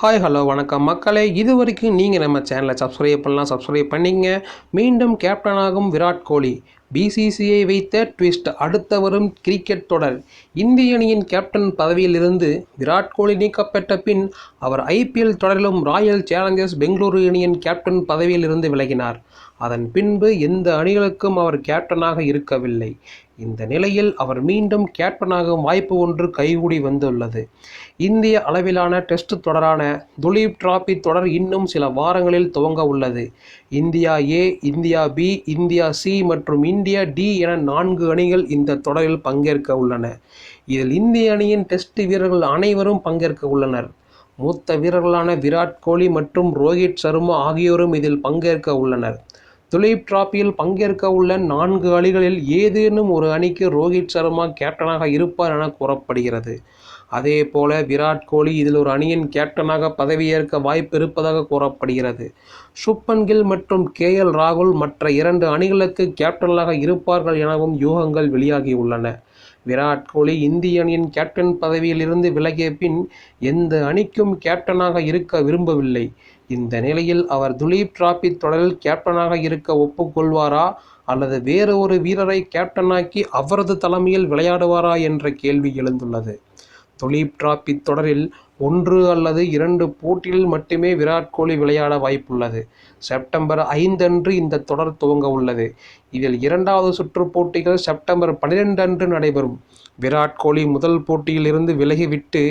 Hi hello வணக்கம். மக்களே இது வரைக்கும் நீங்கள் நம்ம சேனலை சப்ஸ்கிரைப் பண்ணலாம். சப்ஸ்கிரைப் பண்ணிங்க மீண்டும் கேப்டனாகும் விராட் கோலி. பிசிசிஐ வைத்த ட்விஸ்ட் அடுத்த வரும் கிரிக்கெட் தொடர். இந்திய அணியின் கேப்டன் பதவியிலிருந்து விராட் கோலி நீக்கப்பட்ட பின் அவர் ஐபிஎல் தொடரிலும் ராயல் சேலஞ்சர்ஸ் பெங்களூரு அணியின் கேப்டன் பதவியிலிருந்து விலகினார். அதன் பின்பு எந்த அணிகளுக்கும் அவர் கேப்டனாக இருக்கவில்லை. இந்த நிலையில் அவர் மீண்டும் கேப்டனாகும் வாய்ப்பு ஒன்று கைகூடி வந்துள்ளது. இந்திய அளவிலான டெஸ்ட் தொடரான துலீப் டிராபி தொடர் இன்னும் சில வாரங்களில் துவங்க உள்ளது. India A India B India C மற்றும் இந்தியா டி என நான்கு அணிகள் இந்த தொடரில் பங்கேற்க உள்ளன. இதில் இந்திய அணியின் டெஸ்ட் வீரர்கள் அனைவரும் பங்கேற்க உள்ளனர். மூத்த வீரர்களான விராட் கோலி மற்றும் ரோஹித் சர்மா ஆகியோரும் இதில் பங்கேற்க உள்ளனர். துலீப் டிராபியில் பங்கேற்க உள்ள நான்கு அணிகளில் ஏதேனும் ஒரு அணிக்கு ரோஹித் சர்மா கேப்டனாக இருப்பார் என கூறப்படுகிறது. அதே போல விராட் கோலி இதில் ஒரு அணியின் கேப்டனாக பதவியேற்க வாய்ப்பு இருப்பதாக கூறப்படுகிறது. சுப்பன் கில் மற்றும் கே எல் ராகுல் மற்ற இரண்டு அணிகளுக்கு கேப்டனாக இருப்பார்கள் எனவும் யூகங்கள் வெளியாகியுள்ளன. விராட் கோலி இந்திய அணியின் கேப்டன் பதவியில் இருந்து விலகிய பின் எந்த அணிக்கும் கேப்டனாக இருக்க விரும்பவில்லை. இந்த நிலையில் அவர் துலீப் டிராபி தொடரில் கேப்டனாக இருக்க ஒப்புக்கொள்வாரா? அல்லது வேறு ஒரு வீரரை கேப்டனாக்கி அவரது தலைமையில் விளையாடுவாரா? என்ற கேள்வி எழுந்துள்ளது. துலீப் டிராபி தொடரில் ஒன்று அல்லது இரண்டு போட்டியில் மட்டுமே விராட் கோலி விளையாட வாய்ப்புள்ளது. செப்டம்பர் ஐந்தன்று இந்த தொடர் துவங்க உள்ளது. இதில் இரண்டாவது சுற்று போட்டிகள் செப்டம்பர் பன்னிரெண்டு அன்று நடைபெறும். விராட் கோலி முதல் போட்டியில் இருந்து விலகிவிட்டு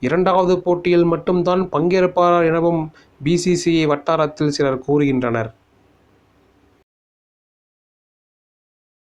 இரண்டாவது போட்டியில் மட்டும்தான் பங்கேற்பார் எனவும் பிசிசிஐ வட்டாரத்தில் சிலர் கூறுகின்றனர்.